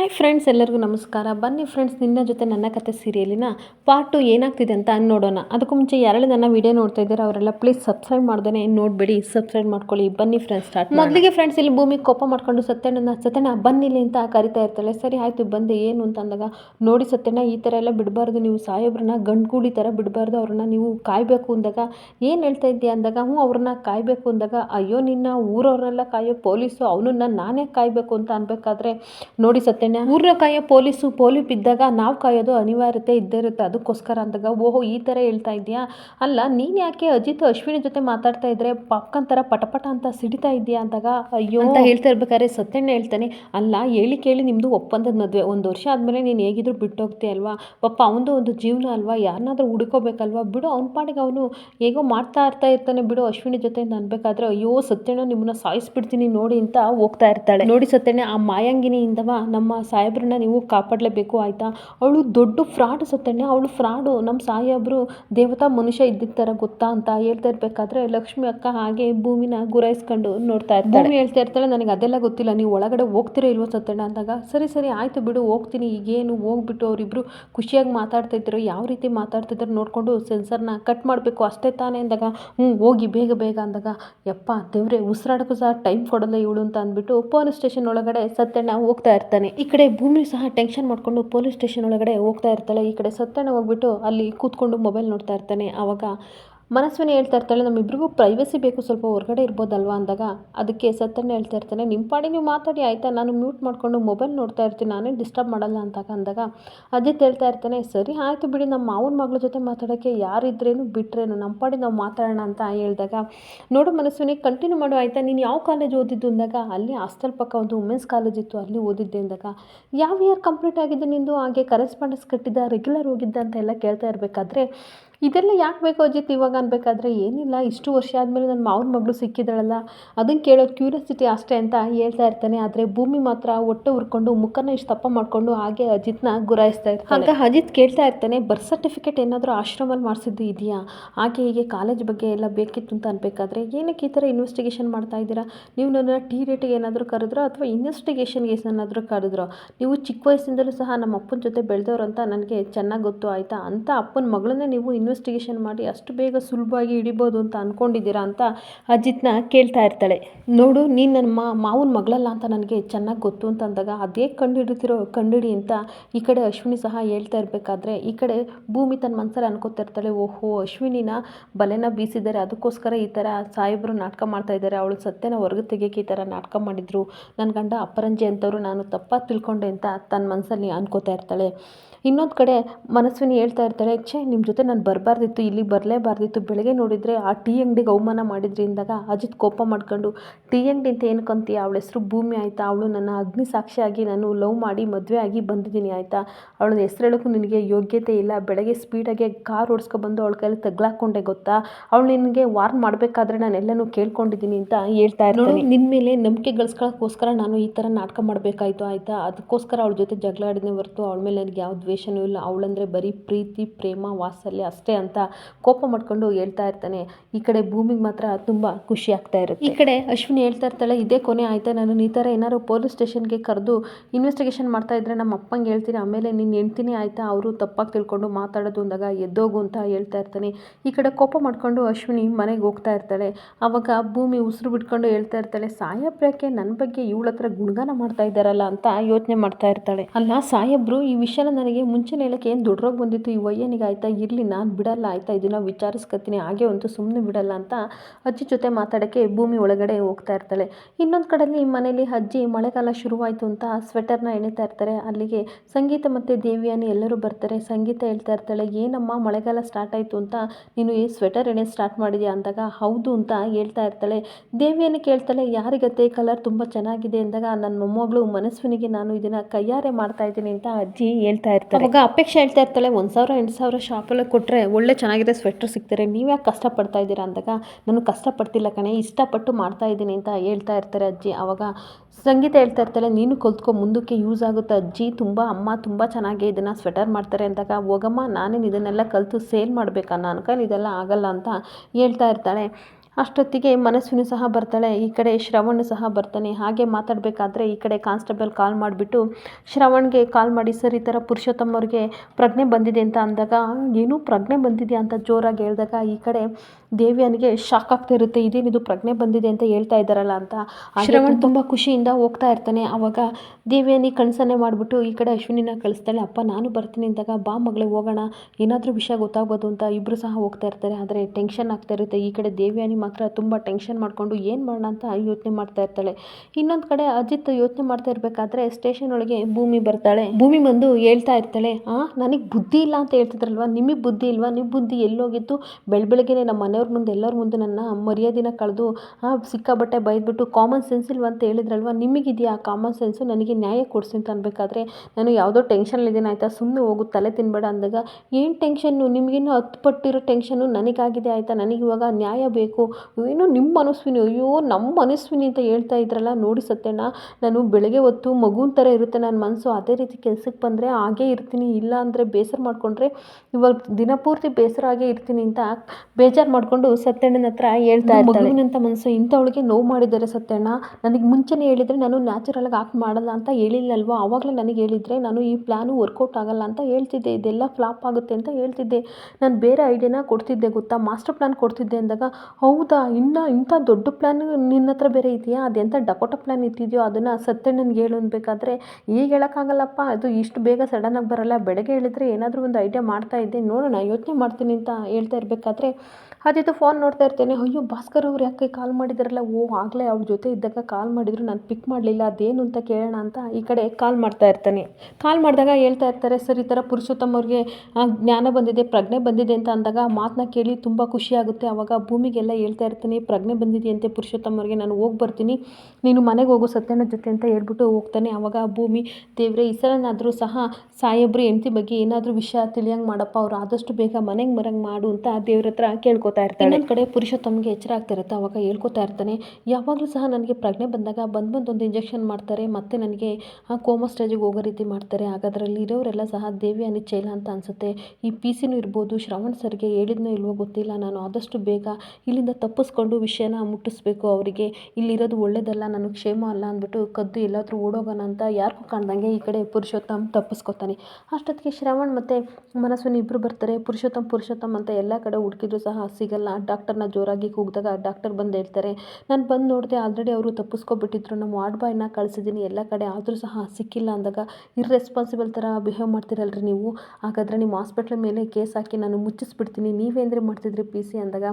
Hi friends ಎಲ್ಲರಿಗೂ ನಮಸ್ಕಾರ. ಬನ್ನಿ ಫ್ರೆಂಡ್ಸ್ ನಿನ್ನ ಜೊತೆ ನನ್ನ ಕತೆ ಸೀರಿಯಲಿನ ಪಾರ್ಟ್ ಟು ಏನಾಗ್ತಿದೆ ಅಂತ ನೋಡೋಣ. ಅದಕ್ಕೂ ಮುಂಚೆ ಯಾರು ನನ್ನ ವಿಡಿಯೋ ನೋಡ್ತಾ ಇದ್ದಾರೆ, ಅವರೆಲ್ಲ ಪ್ಲೀಸ್ ಸಬ್ಸ್ಕ್ರೈಬ್ ಮಾಡ್ದೇ ನೋಡಬೇಡಿ. ಸಬ್ಸ್ಕ್ರೈಬ್ ಮಾಡ್ಕೊಳ್ಳಿ. ಬನ್ನಿ ಫ್ರೆಂಡ್ಸ್ ಸ್ಟಾರ್ಟ್ ಮೊದಲಿಗೆ ಫ್ರೆಂಡ್ಸ್ ಇಲ್ಲಿ ಭೂಮಿ ಕೋಪ ಮಾಡ್ಕೊಂಡು ಸತ್ಯಣ್ಣನ, ಸತ್ಯಣ್ಣ ಬನ್ನಿಲ್ಲ ಅಂತ ಕರಿತಾ ಇರ್ತಾಳೆ. ಸರಿ, ಆಯಿತು, ಬಂದೆ. ಏನು ಅಂತ ಅಂದಾಗ, ನೋಡಿ ಸತ್ಯಣ್ಣ, ಈ ಥರ ಎಲ್ಲ ಬಿಡಬಾರ್ದು. ನೀವು ಸಾಹೇಬ್ರನ್ನ ಗಂಡುಗೂಡಿ ಥರ ಬಿಡಬಾರ್ದು. ಅವ್ರನ್ನ ನೀವು ಕಾಯಬೇಕು ಅಂದಾಗ, ಏನು ಹೇಳ್ತಾ ಇದ್ದೀಯ ಅಂದಾಗ, ಹ್ಞೂ, ಅವ್ರನ್ನ ಕಾಯಬೇಕು ಅಂದಾಗ, ಅಯ್ಯೋ, ನಿನ್ನ ಊರವ್ರನ್ನೆಲ್ಲ ಕಾಯೋ ಪೊಲೀಸು, ಅವನನ್ನ ನಾನೇ ಕಾಯಬೇಕು ಅಂತ ಅನ್ಬೇಕಾದ್ರೆ, ನೋಡಿ ಸತ್ಯಣ್ಣ ಊರ ಕಾಯ ಪೊಲೀಸು ಪೋಲಿ ಬಿದ್ದಾಗ ನಾವು ಕಾಯೋದು ಅನಿವಾರ್ಯತೆ ಇದ್ದೇ ಇರುತ್ತೆ. ಅದಕ್ಕೋಸ್ಕರ ಅಂದಾಗ ಓಹೋ ಈ ಥರ ಹೇಳ್ತಾ ಇದೆಯಾ? ಅಲ್ಲ ನೀನು ಯಾಕೆ ಅಜಿತ್ ಅಶ್ವಿನಿ ಜೊತೆ ಮಾತಾಡ್ತಾ ಇದ್ರೆ ಪಕ್ಕಂತರ ಪಟಪಟ ಅಂತ ಸಿಡಿತಾ ಇದೆಯಾ ಅಂದಾಗ? ಅಯ್ಯೋ. ಅಂತ ಹೇಳ್ತಾ ಇರ್ಬೇಕಾದ್ರೆ ಸತ್ಯಣ್ಣ ಹೇಳ್ತಾನೆ ಅಲ್ಲ ಹೇಳಿ ಕೇಳಿ ನಿಮ್ಮದು ಒಪ್ಪಂದದ ಮದುವೆ. ಒಂದು ವರ್ಷ ಆದಮೇಲೆ ನೀನು ಹೇಗಿದ್ರು ಬಿಟ್ಟು ಹೋಗ್ತೀಯ ಅಲ್ವಾ? ಪಾಪ ಅವನದು ಒಂದು ಜೀವನ ಅಲ್ವಾ? ಯಾರನ್ನಾದ್ರೂ ಹುಡುಕೋಬೇಕಲ್ವಾ? ಬಿಡು ಅವ್ನ ಪಾಡಿಗೆ ಅವನು ಹೇಗೋ ಮಾಡ್ತಾ ಇರ್ತಾ ಇರ್ತಾನೆ ಬಿಡು ಅಶ್ವಿನಿ ಜೊತೆ ಅನ್ಬೇಕಾದ್ರೆ ಅಯ್ಯೋ ಸತ್ಯಣ್ಣ ನಿಮ್ಮನ್ನ ಸಾಯಿಸ್ಬಿಡ್ತೀನಿ ನೋಡಿ ಅಂತ ಹೋಗ್ತಾ ಇರ್ತಾಳೆ. ನೋಡಿ ಸತ್ಯಣ್ಣ ಆ ಮಾಯಾಂಗಿನಿಯಿಂದವ ನಮ್ಮ ಸಾಹೇಬ್ರನ್ನ ನೀವು ಕಾಪಾಡಲೇಬೇಕು ಆಯಿತಾ? ಅವಳು ದೊಡ್ಡ ಫ್ರಾಡ್ ಸತ್ತಣ್ಣೆ ಅವಳು ಫ್ರಾಡು. ನಮ್ಮ ಸಾಹೇಬ್ರು ದೇವತಾ ಮನುಷ್ಯ ಇದ್ದಿದ್ದ ಥರ ಗೊತ್ತಾ ಅಂತ ಹೇಳ್ತಾ ಇರಬೇಕಾದ್ರೆ ಲಕ್ಷ್ಮಿ ಅಕ್ಕ ಹಾಗೆ ಭೂಮಿನ ಗುರಾಯಿಸ್ಕೊಂಡು ನೋಡ್ತಾ ಇರ್ತಾರೆ ಭೂಮಿ ಹೇಳ್ತಾ ಇರ್ತಾಳೆ. ನನಗೆ ಅದೆಲ್ಲ ಗೊತ್ತಿಲ್ಲ. ನೀವು ಒಳಗಡೆ ಹೋಗ್ತಿರೋ ಇಲ್ವೋ ಸತ್ತಣ್ಣ ಅಂದಾಗ? ಸರಿ ಸರಿ ಆಯಿತು ಬಿಡು ಹೋಗ್ತೀನಿ. ಈಗೇನು ಹೋಗ್ಬಿಟ್ಟು ಅವರಿಬ್ಬರು ಖುಷಿಯಾಗಿ ಮಾತಾಡ್ತಾ ಇದ್ರು. ಯಾವ ರೀತಿ ಮಾತಾಡ್ತಿದ್ರು ನೋಡಿಕೊಂಡು ಸೆನ್ಸರ್ನ ಕಟ್ ಮಾಡಬೇಕು ಅಷ್ಟೇ ತಾನೇ ಅಂದಾಗ ಹ್ಞೂ ಹೋಗಿ ಬೇಗ ಬೇಗ ಅಂದಾಗ ಯಪ್ಪ ದೇವ್ರೆ ಉಸಿರಾಡೋಕ್ಕೂ ಸಹ ಟೈಮ್ ಕೊಡಲ್ಲ ಇವಳು ಅಂತ ಅಂದ್ಬಿಟ್ಟು ಪೊಲೀಸ್ ಸ್ಟೇಷನ್ ಒಳಗಡೆ ಸತ್ಯಣ್ಣ ಹೋಗ್ತಾ ಇರ್ತಾನೆ. ಈ ಕಡೆ ಭೂಮಿ ಸಹ ಟೆನ್ಷನ್ ಮಾಡ್ಕೊಂಡು ಪೊಲೀಸ್ ಸ್ಟೇಷನ್ ಒಳಗಡೆ ಹೋಗ್ತಾ ಇರ್ತಾಳೆ. ಈ ಕಡೆ ಸತ್ಯಣ್ಣ ಹೋಗ್ಬಿಟ್ಟು ಅಲ್ಲಿ ಕೂತ್ಕೊಂಡು ಮೊಬೈಲ್ ನೋಡ್ತಾ ಇರ್ತಾನೆ. ಆವಾಗ ಮನಸ್ವಿನಿ ಹೇಳ್ತಾ ಇರ್ತಾಳೆ, ನಮ್ಮಿಬ್ರಿಗೂ ಪ್ರೈವಸಿ ಬೇಕು, ಸ್ವಲ್ಪ ಹೊರಗಡೆ ಇರ್ಬೋದಲ್ವಾ ಅಂದಾಗ, ಅದಕ್ಕೆ ಸತ್ಯಣ್ಣ ಹೇಳ್ತಾ ಇರ್ತಾನೆ ನಿಮ್ಮ ಪಾಡಿ ನೀವು ಮಾತಾಡಿ, ಆಯಿತಾ? ನಾನು ಮ್ಯೂಟ್ ಮಾಡಿಕೊಂಡು ಮೊಬೈಲ್ ನೋಡ್ತಾ ಇರ್ತೀನಿ ನಾನೇ ಡಿಸ್ಟರ್ಬ್ ಮಾಡಲ್ಲ ಅಂತ ಅಂದಾಗ ಅಜಿತ್ ಹೇಳ್ತಾ ಇರ್ತಾನೆ, ಸರಿ, ಆಯಿತು ಬಿಡಿ, ನಮ್ಮ ಮಾವನ ಮಗಳ ಜೊತೆ ಮಾತಾಡೋಕ್ಕೆ ಯಾರಿದ್ರೇನು ಬಿಟ್ರೇನು ನಮ್ಮ ಪಾಡಿ ನಾವು ಮಾತಾಡೋಣ ಅಂತ ಹೇಳಿದಾಗ, ನೋಡು ಮನಸ್ವಿನಿ ಕಂಟಿನ್ಯೂ ಮಾಡು, ಆಯಿತಾ? ನೀನು ಯಾವ ಕಾಲೇಜ್ ಓದಿದ್ದು? ಅಂದಾಗ, ಅಲ್ಲಿ ಹಾಸ್ಟೆಲ್ ಪಕ್ಕ ಒಂದು ವುಮೆನ್ಸ್ ಕಾಲೇಜ್ ಇತ್ತು, ಅಲ್ಲಿ ಓದಿದ್ದೆ ಅಂದಾಗ, ಯಾವ ಇಯರ್ ಕಂಪ್ಲೀಟ್ ಆಗಿದೆ ನಿಂದು? ಹಾಗೆ ಕರೆಸ್ಪಾಂಡೆನ್ಸ್ ಕಟ್ಟಿದ್ದ ರೆಗ್ಯುಲರ್ ಹೋಗಿದ್ದ ಅಂತ ಎಲ್ಲ ಕೇಳ್ತಾ ಇರಬೇಕಾದ್ರೆ ಇದೆಲ್ಲ ಯಾಕೆ ಬೇಕು ಅಜಿತ್ ಇವಾಗ ಅನ್ಬೇಕಾದ್ರೆ ಏನಿಲ್ಲ ಇಷ್ಟು ವರ್ಷ ಆದಮೇಲೆ ನನ್ನ ಮಾವನ ಮಗಳು ಸಿಕ್ಕಿದಳಲ್ಲ ಅದನ್ನು ಕೇಳೋ ಕ್ಯೂರಿಯಾಸಿಟಿ ಅಷ್ಟೇ ಅಂತ ಹೇಳ್ತಾ ಇರ್ತಾನೆ. ಆದರೆ ಭೂಮಿ ಮಾತ್ರ ಹೊಟ್ಟೆ ಉರ್ಕೊಂಡು ಮುಖನ ಇಷ್ಟು ತಪ್ಪ ಮಾಡಿಕೊಂಡು ಹಾಗೆ ಅಜಿತ್ನ ಗುರಾಯಿಸ್ತಾ ಇರ್ತಾನೆ ಅಂತ ಅಜಿತ್ ಕೇಳ್ತಾ ಇರ್ತಾನೆ ಬರ್ತ್ ಸರ್ಟಿಫಿಕೇಟ್ ಏನಾದರೂ ಆಶ್ರಮಲ್ಲಿ ಮಾಡಿಸಿದ್ದು ಇದೆಯಾ? ಹಾಗೆ ಹೀಗೆ ಕಾಲೇಜ್ ಬಗ್ಗೆ ಎಲ್ಲ ಬೇಕಿತ್ತು ಅಂತ ಅನ್ಬೇಕಾದ್ರೆ ಏನಕ್ಕೆ ಈ ಥರ ಇನ್ವೆಸ್ಟಿಗೇಷನ್ ಮಾಡ್ತಾ ಇದ್ದೀರಾ? ನೀವು ನನ್ನ ಟೀ ರೇಟಿಗೆ ಏನಾದರೂ ಕರೆದ್ರೋ ಅಥವಾ ಇನ್ವೆಸ್ಟಿಗೇಷನ್ಗೆ ಏನಾದರೂ ಕರೆದ್ರೋ? ನೀವು ಚಿಕ್ಕ ವಯಸ್ಸಿಂದಲೂ ಸಹ ನಮ್ಮ ಅಪ್ಪನ ಜೊತೆ ಬೆಳೆದವ್ರು ಅಂತ ನನಗೆ ಚೆನ್ನಾಗಿ ಗೊತ್ತು ಆಯಿತಾ? ಅಂತ ಅಪ್ಪನ ಮಗಳನ್ನೇ ನೀವು ಇನ್ವೆಸ್ಟಿಗೇಷನ್ ಮಾಡಿ ಅಷ್ಟು ಬೇಗ ಸುಲಭವಾಗಿ ಹಿಡಿಬೋದು ಅಂತ ಅಂದ್ಕೊಂಡಿದ್ದೀರಾ ಅಂತ ಅಜಿತ್ನ ಕೇಳ್ತಾ ಇರ್ತಾಳೆ. ನೋಡು, ನೀನು ನನ್ನ ಮಾ, ಮಾವನ ಮಗಳಲ್ಲ ಅಂತ ನನಗೆ ಚೆನ್ನಾಗಿ ಗೊತ್ತು ಅಂತ ಅಂದಾಗ ಅದೇ ಕಂಡು ಹಿಡಿತಿರೋ ಕಂಡುಹಿಡಿ ಅಂತ ಈ ಕಡೆ ಅಶ್ವಿನಿ ಸಹ ಹೇಳ್ತಾ ಇರಬೇಕಾದ್ರೆ, ಈ ಕಡೆ ಭೂಮಿ ತನ್ನ ಮನಸ್ಸಲ್ಲಿ ಅನ್ಕೋತಾ ಇರ್ತಾಳೆ, ಓಹೋ, ಅಶ್ವಿನಿನ ಬಲೆನ ಬೀಸಿದ್ದಾರೆ, ಅದಕ್ಕೋಸ್ಕರ ಈ ಥರ ಸಾಹೇಬರು ನಾಟಕ ಮಾಡ್ತಾ ಇದ್ದಾರೆ, ಅವಳು ಸತ್ಯನ ಹೊರಗೆ ತೆಗಿಯೋಕ್ಕೆ ಈ ಥರ ನಾಟಕ ಮಾಡಿದರು ನನ್ನ ಗಂಡ ಅಪರಂಜಿ ಅಂತವರು, ನಾನು ತಪ್ಪಾಗಿ ತಿಳ್ಕೊಂಡೆ ಅಂತ ತನ್ನ ಮನಸ್ಸಲ್ಲಿ ಅನ್ಕೋತಾ ಇರ್ತಾಳೆ. ಇನ್ನೊಂದು ಕಡೆ ಮನಸ್ವಿನಿ ಹೇಳ್ತಾ ಇರ್ತಾಳೆ, ಛೇ ನಿಮ್ಮ ಜೊತೆ ನಾನು ಬರಬಾರ್ದಿತ್ತು ಇಲ್ಲಿ ಬರಲೇಬಾರ್ದಿತ್ತು. ಬೆಳಗ್ಗೆ ನೋಡಿದರೆ ಆ ಟೀ ಅಂಗಡಿಗೆ ಅವಮಾನ ಮಾಡಿದ್ರಿ ಅಂದಾಗ ಅಜಿತ್ ಕೋಪ ಮಾಡ್ಕೊಂಡು, ಟೀ ಅಂಗಡಿ ಅಂತ ಏನಕ್ಕಂತೀಯ ಅವಳ ಹೆಸರು ಭೂಮಿ ಆಯಿತಾ? ಅವಳು ನನ್ನ ಅಗ್ನಿ ಸಾಕ್ಷಿಯಾಗಿ ನಾನು ಲವ್ ಮಾಡಿ ಮದುವೆ ಆಗಿ ಬಂದಿದ್ದೀನಿ ಆಯಿತಾ? ಅವಳ ಹೆಸ್ರು ಹೇಳೋಕ್ಕೂ ನಿನಗೆ ಯೋಗ್ಯತೆ ಇಲ್ಲ. ಬೆಳಗ್ಗೆ ಸ್ಪೀಡಾಗಿ ಕಾರ್ ಓಡಿಸ್ಕೊಬಂದು ಅವಳ ಕೈಲಿ ತಗ್ಲಾಕೊಂಡೆ ಗೊತ್ತಾ? ಅವಳು ನಿನಗೆ ವಾರ್ನ್ ಮಾಡಬೇಕಾದ್ರೆ ನಾನು ಎಲ್ಲನೂ ಕೇಳ್ಕೊಂಡಿದ್ದೀನಿ ಅಂತ ಹೇಳ್ತಾ ಇರ್ತೀನಿ. ನಿನ್ನ ಮೇಲೆ ನಂಬಿಕೆ ಗಳಿಸ್ಕೊಳ್ಳೋಕ್ಕೋಸ್ಕರ ನಾನು ಈ ಥರ ನಾಟಕ ಮಾಡಬೇಕಾಯ್ತು ಆಯಿತಾ? ಅದಕ್ಕೋಸ್ಕರ ಅವಳ ಜೊತೆ ಜಗಳ ಹೊರತು ಅವಳ ಮೇಲೆ ನನಗೆ ಯಾವ ದ್ವೇಷನೂ ಇಲ್ಲ. ಅವಳಂದರೆ ಬರೀ ಪ್ರೀತಿ, ಪ್ರೇಮ, ವಾತ್ಸಲ್ಯ ಅಷ್ಟೇ. ಅಂತ ಕೋಪ ಮಾಡ್ಕೊಂಡು ಹೇಳ್ತಾ ಇರ್ತಾನೆ. ಈ ಕಡೆ ಭೂಮಿಗೆ ಮಾತ್ರ ತುಂಬ ಖುಷಿ ಆಗ್ತಾ ಇರುತ್ತೆ. ಈ ಕಡೆ ಅಶ್ವಿನಿ ಹೇಳ್ತಾ ಇರ್ತಾಳೆ ಇದೇ ಕೊನೆ ಆಯ್ತಾ? ನಾನು ಈ ಥರ ಏನಾದ್ರು ಪೊಲೀಸ್ ಸ್ಟೇಷನ್ಗೆ ಕರೆದು ಇನ್ವೆಸ್ಟಿಗೇಷನ್ ಮಾಡ್ತಾ ಇದ್ರೆ ನಮ್ಮ ಅಪ್ಪಂಗೆ ಹೇಳ್ತೀನಿ. ಆಮೇಲೆ ನೀನು ಹೆಂಡ್ತಿನೇ ಆಯ್ತಾ? ಅವರು ತಪ್ಪಾಗಿ ತಿಳ್ಕೊಂಡು ಮಾತಾಡೋದು ಅಂದಾಗ ಎದ್ದೋಗು ಅಂತ ಹೇಳ್ತಾ ಇರ್ತಾನೆ. ಈ ಕಡೆ ಕೋಪ ಮಾಡ್ಕೊಂಡು ಅಶ್ವಿನಿ ಮನೆಗೆ ಹೋಗ್ತಾ ಇರ್ತಾಳೆ. ಆವಾಗ ಭೂಮಿ ಉಸಿರು ಬಿಟ್ಕೊಂಡು ಹೇಳ್ತಾ ಇರ್ತಾಳೆ ಸಾಹೇಬ್ರಕ್ಕೆ ನನ್ನ ಬಗ್ಗೆ ಇವಳ ಹತ್ರ ಗುಣಗಾನ ಮಾಡ್ತಾ ಇದ್ದಾರಲ್ಲ ಅಂತ ಯೋಚನೆ ಮಾಡ್ತಾ ಇರ್ತಾಳೆ. ಅಲ್ಲ ಸಾಹೇಬ್ರು ಈ ವಿಷಯನ ನನಗೆ ಮುಂಚೆನೇ ಹೇಳಕ್ಕೆ ಏನು ದೊಡ್ಡ ಬಂದಿತ್ತು? ಈ ವಯ್ಯನಿಗೆ ಆಯ್ತಾ ಇರಲಿ ನಾನು ಬಿಡಲ್ಲ ಆಯಿತಾ ಇದನ್ನ ವಿಚಾರಿಸ್ಕೊತೀನಿ, ಹಾಗೆ ಅಂತೂ ಸುಮ್ಮನೆ ಬಿಡಲ್ಲ ಅಂತ ಅಜ್ಜಿ ಜೊತೆ ಮಾತಾಡೋಕ್ಕೆ ಭೂಮಿ ಒಳಗಡೆ ಹೋಗ್ತಾ ಇರ್ತಾಳೆ. ಇನ್ನೊಂದು ಕಡೆಯಲ್ಲಿ ಮನೇಲಿ ಅಜ್ಜಿ ಮಳೆಗಾಲ ಶುರುವಾಯಿತು ಅಂತ ಸ್ವೆಟರ್ನ ಎಣಿತಾ ಇರ್ತಾರೆ. ಅಲ್ಲಿಗೆ ಸಂಗೀತ ಮತ್ತು ದೇವಿಯಾನಿ ಎಲ್ಲರೂ ಬರ್ತಾರೆ. ಸಂಗೀತ ಹೇಳ್ತಾ ಇರ್ತಾಳೆ, ಏನಮ್ಮ ಮಳೆಗಾಲ ಸ್ಟಾರ್ಟ್ ಆಯಿತು ಅಂತ? ನೀನು ಈ ಸ್ವೆಟರ್ ಎಣೆ ಸ್ಟಾರ್ಟ್ ಮಾಡಿದ್ಯಾ? ಅಂದಾಗ, ಹೌದು ಅಂತ ಹೇಳ್ತಾ ಇರ್ತಾಳೆ. ದೇವಿಯನ್ನು ಕೇಳ್ತಾಳೆ, ಯಾರಿಗತ್ತೆ? ಕಲರ್ ತುಂಬ ಚೆನ್ನಾಗಿದೆ ಅಂದಾಗ, ನನ್ನ ಮೊಮ್ಮಗಳು ಮನಸ್ವಿನಿಗೆ ನಾನು ಇದನ್ನು ಕೈಯಾರೆ ಮಾಡ್ತಾ ಇದ್ದೀನಿ ಅಂತ ಅಜ್ಜಿ ಹೇಳ್ತಾ ಇರ್ತಾರೆ ಅವಾಗ ಅಪೇಕ್ಷೆ ಹೇಳ್ತಾ ಇರ್ತಾಳೆ, ಒಂದು ಸಾವಿರ, ಎಂಟು ಸಾವಿರ ಶಾಪಲ್ಲಿ ಕೊಟ್ಟರೆ ಒಳ್ಳೆ ಚೆನ್ನಾಗಿದೆ ಸ್ವೆಟ್ರ್ ಸಿಗ್ತಾರೆ ನೀವ್ಯಾಕೆ ಕಷ್ಟಪಡ್ತಾ ಇದ್ದೀರಾ ಅಂದಾಗ, ನಾನು ಕಷ್ಟಪಡ್ತಿಲ್ಲ ಕಣೆ, ಇಷ್ಟಪಟ್ಟು ಮಾಡ್ತಾ ಇದ್ದೀನಿ ಅಂತ ಹೇಳ್ತಾ ಇರ್ತಾರೆ ಅಜ್ಜಿ. ಆವಾಗ ಸಂಗೀತ ಹೇಳ್ತಾ ಇರ್ತಾರೆ ನೀನು ಕಲ್ತ್ಕೊ, ಮುಂದಕ್ಕೆ ಯೂಸ್ ಆಗುತ್ತೆ ಅಜ್ಜಿ. ತುಂಬ, ಅಮ್ಮ ತುಂಬ ಚೆನ್ನಾಗಿ ಇದನ್ನು ಸ್ವೆಟರ್ ಮಾಡ್ತಾರೆ ಅಂದಾಗ, ಹೋಗಮ್ಮ, ನಾನೇನು ಇದನ್ನೆಲ್ಲ ಕಲಿತು ಸೇಲ್ ಮಾಡಬೇಕಾ? ನನ್ನ ಕೈಲಿ ಇದೆಲ್ಲ ಆಗಲ್ಲ ಅಂತ ಹೇಳ್ತಾ ಇರ್ತಾಳೆ. ಅಷ್ಟೊತ್ತಿಗೆ ಮನಸ್ವಿನಿ ಸಹ ಬರ್ತಾಳೆ. ಈ ಕಡೆ ಶ್ರವಣ್ ಸಹ ಬರ್ತಾನೆ. ಹಾಗೆ ಮಾತಾಡಬೇಕಾದ್ರೆ ಈ ಕಡೆ ಕಾನ್ಸ್ಟೇಬಲ್ ಕಾಲ್ ಮಾಡಿಬಿಟ್ಟು, ಶ್ರವಣ್ಗೆ ಕಾಲ್ ಮಾಡಿ, ಸರ್, ಈ ಥರ ಪುರುಷೋತ್ತಮ್ ಅವ್ರಿಗೆ ಪ್ರಜ್ಞೆ ಬಂದಿದೆ ಅಂತ ಅಂದಾಗ, ಏನೂ ಪ್ರಜ್ಞೆ ಬಂದಿದೆಯಾ ಅಂತ ಜೋರಾಗಿ ಹೇಳಿದಾಗ, ಈ ಕಡೆ ದೇವ್ಯಾನಿಗೆ ಶಾಕ್ ಆಗ್ತಾ ಇರುತ್ತೆ ಇದೇನಿದು ಪ್ರಜ್ಞೆ ಬಂದಿದೆ ಅಂತ ಹೇಳ್ತಾ ಇದ್ದಾರಲ್ಲ ಅಂತ. ಶ್ರವಣ್ ತುಂಬ ಖುಷಿಯಿಂದ ಹೋಗ್ತಾ ಇರ್ತಾನೆ. ಆವಾಗ ದೇವ್ಯಾನಿ ಕಣ್ಸನ್ನೇ ಮಾಡಿಬಿಟ್ಟು ಈ ಕಡೆ ಅಶ್ವಿನಿನ ಕಳಿಸ್ತಾಳೆ ಅಪ್ಪ ನಾನು ಬರ್ತೀನಿ ಅಂದಾಗ ಬಾ ಮಗಳೇ ಹೋಗೋಣ. ಏನಾದರೂ ವಿಷಯ ಗೊತ್ತಾಗ್ಬೋದು ಅಂತ ಇಬ್ಬರು ಸಹ ಹೋಗ್ತಾ ಇರ್ತಾರೆ. ಆದರೆ ಟೆನ್ಷನ್ ಆಗ್ತಾ ಇರುತ್ತೆ. ಈ ಕಡೆ ದೇವ್ಯಾನಿ ಮಾತ್ರ ತುಂಬ ಟೆನ್ಷನ್ ಮಾಡಿಕೊಂಡು ಏನು ಮಾಡೋಣ ಅಂತ ಯೋಚನೆ ಮಾಡ್ತಾ ಇರ್ತಾಳೆ. ಇನ್ನೊಂದು ಕಡೆ ಅಜಿತ್ ಯೋಚನೆ ಮಾಡ್ತಾ ಇರಬೇಕಾದ್ರೆ ಸ್ಟೇಷನ್ ಒಳಗೆ ಭೂಮಿ ಬರ್ತಾಳೆ. ಭೂಮಿ ಬಂದು ಹೇಳ್ತಾ ಇರ್ತಾಳೆ ಆ ನನಗೆ ಬುದ್ಧಿ ಇಲ್ಲ ಅಂತ ಹೇಳ್ತಿದ್ರಲ್ವಾ? ನಿಮಗೆ ಬುದ್ಧಿ ಇಲ್ವಾ? ನಿಮ್ಮ ಬುದ್ಧಿ ಎಲ್ಲೋಗಿತ್ತು ಬೆಳ ಬೆಳಗ್ಗೆನೆ ನಮ್ಮ ಮನೆಯವ್ರ ಮುಂದೆ, ಎಲ್ಲರ ಮುಂದೆ ನನ್ನ ಮರ್ಯಾದೆನ ಕಳೆದು ಸಿಕ್ಕಾಬಟ್ಟೆ ಬೈದ್ಬಿಟ್ಟು ಕಾಮನ್ ಸೆನ್ಸ್ ಇಲ್ವ ಅಂತ ಹೇಳಿದ್ರಲ್ವ? ನಿಮಗಿದೆಯಾ? ಆ ಕಾಮನ್ ಸೆನ್ಸು ನನಗೆ ನ್ಯಾಯ ಕೊಡಿಸಿ ಅಂತ ಅನ್ಬೇಕಾದ್ರೆ ನಾನು ಯಾವುದೋ ಟೆನ್ಷನ್ಲಿದ್ದೀನಿ ಆಯಿತಾ? ಸುಮ್ಮನೆ ಹೋಗು, ತಲೆ ತಿನ್ಬೇಡ ಅಂದಾಗ ಏನು ಟೆನ್ಷನ್ನು ನಿಮಗಿನ್ನೂ ಹತ್ತು ಪಟ್ಟಿರೋ ಟೆನ್ಷನ್ನು ನನಗಾಗಿದೆ, ಆಯಿತಾ? ನನಗೆ ಇವಾಗ ನ್ಯಾಯ ಬೇಕು. ಏನೋ ನಿಮ್ಮ ಮನಸ್ವಿನಿ, ಅಯ್ಯೋ ನಮ್ಮ ಮನಸ್ವಿನಿ ಅಂತ ಹೇಳ್ತಾ ಇದ್ರಲ್ಲ? ನೋಡಿ ಸತ್ಯಣ್ಣ, ನಾನು ಬೆಳಗ್ಗೆ ಹೊತ್ತು ಮಗುನ ಥರ ಇರುತ್ತೆ ನನ್ನ ಮನಸ್ಸು ಅದೇ ರೀತಿ ಕೆಲಸಕ್ಕೆ ಬಂದರೆ ಹಾಗೇ ಇರ್ತೀನಿ. ಇಲ್ಲ ಅಂದರೆ ಬೇಸರ ಮಾಡಿಕೊಂಡ್ರೆ ಇವಾಗ ದಿನಪೂರ್ತಿ ಬೇಸರ ಆಗೇ ಇರ್ತೀನಿ ಅಂತ ಬೇಜಾರು ಮಾಡಿಕೊಂಡು ಸತ್ಯಣ್ಣನ ಹತ್ರ ಹೇಳ್ತಾ ಮಗುವಿನಂಥ ಮನಸ್ಸು ಇಂಥವಳಿಗೆ ನೋವು ಮಾಡಿದ್ದಾರೆ ಸತ್ಯಣ್ಣ. ನನಗೆ ಮುಂಚೆನೇ ಹೇಳಿದರೆ ನಾನು ನ್ಯಾಚುರಲಾಗಿ ಆಕ್ಟ್ ಮಾಡಲ್ಲ ಅಂತ ಹೇಳಿಲ್ಲಲ್ವ? ಆವಾಗಲೇ ನನಗೆ ಹೇಳಿದರೆ ನಾನು ಈ ಪ್ಲ್ಯಾನು ವರ್ಕೌಟ್ ಆಗಲ್ಲ ಅಂತ ಹೇಳ್ತಿದ್ದೆ. ಇದೆಲ್ಲ ಫ್ಲಾಪ್ ಆಗುತ್ತೆ ಅಂತ ಹೇಳ್ತಿದ್ದೆ. ನಾನು ಬೇರೆ ಐಡಿಯಾನ ಕೊಡ್ತಿದ್ದೆ ಗೊತ್ತಾ? ಮಾಸ್ಟರ್ ಪ್ಲ್ಯಾನ್ ಕೊಡ್ತಿದ್ದೆ ಅಂದಾಗ ಹೌದಾ? ಇನ್ನು ಇಂಥ ದೊಡ್ಡ ಪ್ಲ್ಯಾನ್ ನಿನ್ನ ಹತ್ರ ಬೇರೆ ಇದೆಯಾ? ಅದೆಂಥ ಡಕೋಟ ಪ್ಲ್ಯಾನ್ ಇತ್ತಿದೆಯೋ ಅದನ್ನು ಸತ್ಯಣ್ಣನಿಗೆ ಹೇಳು ಅನ್ಬೇಕಾದ್ರೆ ಈಗ ಹೇಳೋಕ್ಕಾಗಲ್ಲಪ್ಪ. ಅದು ಇಷ್ಟು ಬೇಗ ಸಡನ್ನಾಗಿ ಬರಲ್ಲ. ಬೆಳಗ್ಗೆ ಹೇಳಿದರೆ ಏನಾದರೂ ಒಂದು ಐಡಿಯಾ ಮಾಡ್ತಾ ಇದ್ದೆ ನೋಡೋಣ ಯೋಚನೆ ಮಾಡ್ತೀನಿ ಅಂತ ಹೇಳ್ತಾ ಇರಬೇಕಾದ್ರೆ ಅದಿತ್ತು ಫೋನ್ ನೋಡ್ತಾ ಇರ್ತೇನೆ. ಅಯ್ಯೋ, ಭಾಸ್ಕರ್ ಅವ್ರು ಯಾಕೆ ಕಾಲ್ ಮಾಡಿದಾರಲ್ಲ? ಓ, ಆಗಲೇ ಅವ್ರ ಜೊತೆ ಇದ್ದಾಗ ಕಾಲ್ ಮಾಡಿದ್ರು. ನಾನು ಪಿಕ್ ಮಾಡಲಿಲ್ಲ. ಅದೇನು ಅಂತ ಕೇಳೋಣ ಅಂತ ಈ ಕಡೆ ಕಾಲ್ ಮಾಡ್ತಾ ಇರ್ತಾನೆ. ಕಾಲ್ ಮಾಡಿದಾಗ ಹೇಳ್ತಾ ಇರ್ತಾರೆ, ಸರ್, ಈ ಥರ ಪುರುಷೋತ್ತಮ್ ಅವ್ರಿಗೆ ಜ್ಞಾನ ಬಂದಿದೆ, ಪ್ರಜ್ಞೆ ಬಂದಿದೆ ಅಂತ ಅಂದಾಗ ಮಾತನ್ನ ಕೇಳಿ ತುಂಬ ಖುಷಿಯಾಗುತ್ತೆ ಆವಾಗ ಭೂಮಿಗೆಲ್ಲ ಹೇಳ್ತಾ ಇರ್ತೀನಿ, ಪ್ರಜ್ಞೆ ಬಂದಿದೆಯಂತೆ ಪುರುಷೋತ್ತಮ್ ಅವ್ರಿಗೆ. ನಾನು ಹೋಗಿ ಬರ್ತೀನಿ. ನೀನು ಮನೆಗೆ ಹೋಗು ಸತ್ಯನ ಜೊತೆ ಅಂತ ಹೇಳ್ಬಿಟ್ಟು ಹೋಗ್ತಾನೆ. ಆವಾಗ ಭೂಮಿ, ದೇವ್ರೆ, ಈ ಸಲನಾದರೂ ಸಹ ಸಾಹೇಬ್ರು ಹೆಂಡತಿ ಬಗ್ಗೆ ಏನಾದರೂ ವಿಷಯ ತಿಳಿಯಂಗೆ ಮಾಡಪ್ಪ. ಅವ್ರು ಆದಷ್ಟು ಬೇಗ ಮನೆಗೆ ಮರಂಗೆ ಮಾಡು ಅಂತ ದೇವ್ರ ಹತ್ರ ಕೇಳ್ಕೊತಾ ಇರ್ತಾನೆ ಇನ್ನೊಂದು ಕಡೆ ಪುರುಷೋತ್ತಮ್ಗೆ ಎಚ್ಚರ ಆಗ್ತಿರುತ್ತೆ, ಅವಾಗ ಹೇಳ್ಕೊತಾ ಇರ್ತಾನೆ. ಯಾವಾಗಲೂ ಸಹ ನನಗೆ ಪ್ರಜ್ಞೆ ಬಂದಾಗ ಬಂದು ಬಂದು ಒಂದು ಇಂಜೆಕ್ಷನ್ ಮಾಡ್ತಾರೆ, ಮತ್ತು ನನಗೆ ಕೋಮಾ ಸ್ಟೇಜಿಗೆ ಹೋಗೋ ರೀತಿ ಮಾಡ್ತಾರೆ. ಹಾಗಾದ್ರಲ್ಲಿ ಇರೋರೆಲ್ಲ ಸಹ ದೇವಿ ಅನಿಚ್ಚೈಲ ಅಂತ ಅನಿಸುತ್ತೆ. ಈ ಪಿ ಸಿನೂ ಇರ್ಬೋದು, ಶ್ರವಣ್ ಸರ್ಗೆ ಹೇಳಿದ್ನೋ ಇಲ್ವೋ ಗೊತ್ತಿಲ್ಲ. ನಾನು ಆದಷ್ಟು ಬೇಗ ಇಲ್ಲಿಂದ ತಪ್ಪಿಸ್ಕೊಂಡು ವಿಷಯನ ಮುಟ್ಟಿಸ್ಬೇಕು ಅವರಿಗೆ. ಇಲ್ಲಿರೋದು ಒಳ್ಳೇದಲ್ಲ ನನಗೆ ಕ್ಷೇಮ ಅಲ್ಲ ಅಂದ್ಬಿಟ್ಟು ಕದ್ದು ಎಲ್ಲಾದರೂ ಓಡೋಗೋಣ ಅಂತ ಯಾರಿಗೂ ಕಾಣ್ದಂಗೆ ಈ ಕಡೆ ಪುರುಷೋತ್ತಮ್ ತಪ್ಪಿಸ್ಕೊತಾನೆ. ಅಷ್ಟೊತ್ತಿಗೆ ಶ್ರವಣ್ ಮತ್ತು ಮನಸ್ವಿನಿ ಇಬ್ಬರು ಬರ್ತಾರೆ. ಪುರುಷೋತ್ತಮ್ ಪುರುಷೋತ್ತಮ್ ಅಂತ ಎಲ್ಲ ಕಡೆ ಹುಡುಕಿದ್ರು ಸಹ ಸಿಗಲ್ಲ. ಡಾಕ್ಟರ್ನ ಜೋರಾಗಿ ಕೂಗಿದಾಗ ಡಾಕ್ಟರ್ ಬಂದು ಹೇಳ್ತಾರೆ, ನಾನು ಬಂದು ನೋಡಿದೆ ಆಲ್ರೆಡಿ ಅವರು ತಪ್ಪಿಸ್ಕೊಬಿಟ್ಟಿದ್ರು ನಮ್ಮ ವಾರ್ಡ್ ಬಾಯ್ನ ಕಳಿಸಿದ್ದೀನಿ, ಎಲ್ಲ ಕಡೆ ಆದರೂ ಸಹ ಸಿಕ್ಕಿಲ್ಲ ಅಂದಾಗ ಇರ್ರೆಸ್ಪಾನ್ಸಿಬಲ್ ಥರ ಬಿಹೇವ್ ಮಾಡ್ತೀರಲ್ರಿ ನೀವು. ಹಾಗಾದರೆ ನಿಮ್ಮ ಹಾಸ್ಪಿಟ್ಲ್ ಮೇಲೆ ಕೇಸ್ ಹಾಕಿ ನಾನು ಮುಚ್ಚಿಸ್ಬಿಡ್ತೀನಿ ನೀವೇಂದ್ರೆ ಮಾಡ್ತಿದ್ರಿ ಪಿ ಸಿ ಅಂದಾಗ,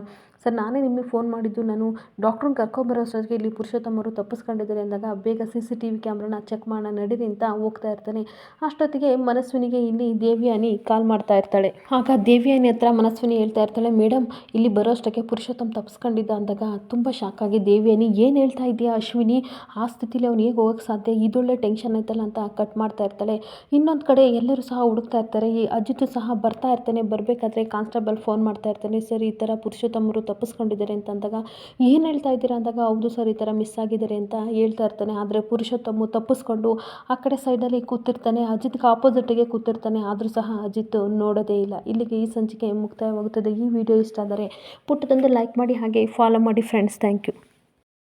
ಸರ್, ನಾನೇ ನಿಮಗೆ ಫೋನ್ ಮಾಡಿದ್ದು, ನಾನು ಡಾಕ್ಟ್ರನ್ನ ಕರ್ಕೊಂಬರೋ ಅಷ್ಟೊತ್ತಿಗೆ ಇಲ್ಲಿ ಪುರುಷೋತ್ತಮ್ ಅವರು ತಪ್ಪಿಸ್ಕೊಂಡಿದ್ದಾರೆ ಅಂದಾಗ ಬೇಗ ಸಿ ಸಿ ಟಿ ವಿ ಕ್ಯಾಮ್ರಾನ ಚೆಕ್ ಮಾಡೋಣ, ನಡೀರಿ ಅಂತ ಹೋಗ್ತಾ ಇರ್ತಾನೆ. ಅಷ್ಟೊತ್ತಿಗೆ ಮನಸ್ವಿನಿಗೆ ಇಲ್ಲಿ ದೇವಿಯಾನಿ ಕಾಲ್ ಮಾಡ್ತಾ ಇರ್ತಾಳೆ. ಆಗ ದೇವಿಯಾನಿ ಹತ್ರ ಮನಸ್ವಿನಿ ಹೇಳ್ತಾ ಇರ್ತಾಳೆ ಮೇಡಮ್ ಇಲ್ಲಿ ಬರೋ ಅಷ್ಟಕ್ಕೆ ಪುರುಷೋತ್ತಮ್ ತಪ್ಪಿಸ್ಕೊಂಡಿದ್ದ ಅಂದಾಗ ತುಂಬ ಶಾಕ್ ಆಗಿ ದೇವಿಯನಿ ಏನು ಹೇಳ್ತಾ ಇದೆಯಾ ಅಶ್ವಿನಿ? ಆ ಸ್ಥಿತಿಲಿ ಅವ್ನು ಹೇಗೆ ಹೋಗೋಕ್ಕೆ ಸಾಧ್ಯ? ಇದೊಳ್ಳೆ ಟೆನ್ಷನ್ ಐತಲ್ಲ ಅಂತ ಕಟ್ ಮಾಡ್ತಾ ಇರ್ತಾಳೆ. ಇನ್ನೊಂದು ಕಡೆ ಎಲ್ಲರೂ ಸಹ ಹುಡುಕ್ತಾ ಇರ್ತಾರೆ. ಈ ಅಜಿತ್ ಸಹ ಬರ್ತಾ ಇರ್ತಾನೆ. ಬರಬೇಕಾದ್ರೆ ಕಾನ್ಸ್ಟೇಬಲ್ ಫೋನ್ ಮಾಡ್ತಾ ಇರ್ತಾನೆ. ಸರ್, ಈ ಥರ ಪುರುಷೋತ್ತಮರು ತಪ್ಪಿಸ್ಕೊಂಡಿದ್ದಾರೆ ಅಂತ ಅಂದಾಗ ಏನು ಹೇಳ್ತಾ ಇದ್ದೀರಾ ಅಂದಾಗ, ಹೌದು ಸರ್, ಈ ಥರ ಮಿಸ್ ಆಗಿದ್ದಾರೆ ಅಂತ ಹೇಳ್ತಾ ಇರ್ತಾನೆ. ಆದರೆ ಪುರುಷೋತ್ತಮ ತಪ್ಪಿಸ್ಕೊಂಡು ಆ ಕಡೆ ಸೈಡಲ್ಲಿ ಕೂತಿರ್ತಾನೆ. ಅಜಿತ್ಗೆ ಆಪೋಸಿಟಿಗೆ ಕೂತಿರ್ತಾನೆ. ಆದರೂ ಸಹ ಅಜಿತ್ ನೋಡೋದೇ ಇಲ್ಲ. ಇಲ್ಲಿಗೆ ಈ ಸಂಚಿಕೆ ಮುಕ್ತಾಯವಾಗುತ್ತದೆ. ಈ ವಿಡಿಯೋ ಇಷ್ಟ ಆದರೆ ಪುಟ್ಟದೊಂದು ಲೈಕ್ ಮಾಡಿ ಹಾಗೆ ಫಾಲೋ ಮಾಡಿ ಫ್ರೆಂಡ್ಸ್ ಥ್ಯಾಂಕ್ ಯು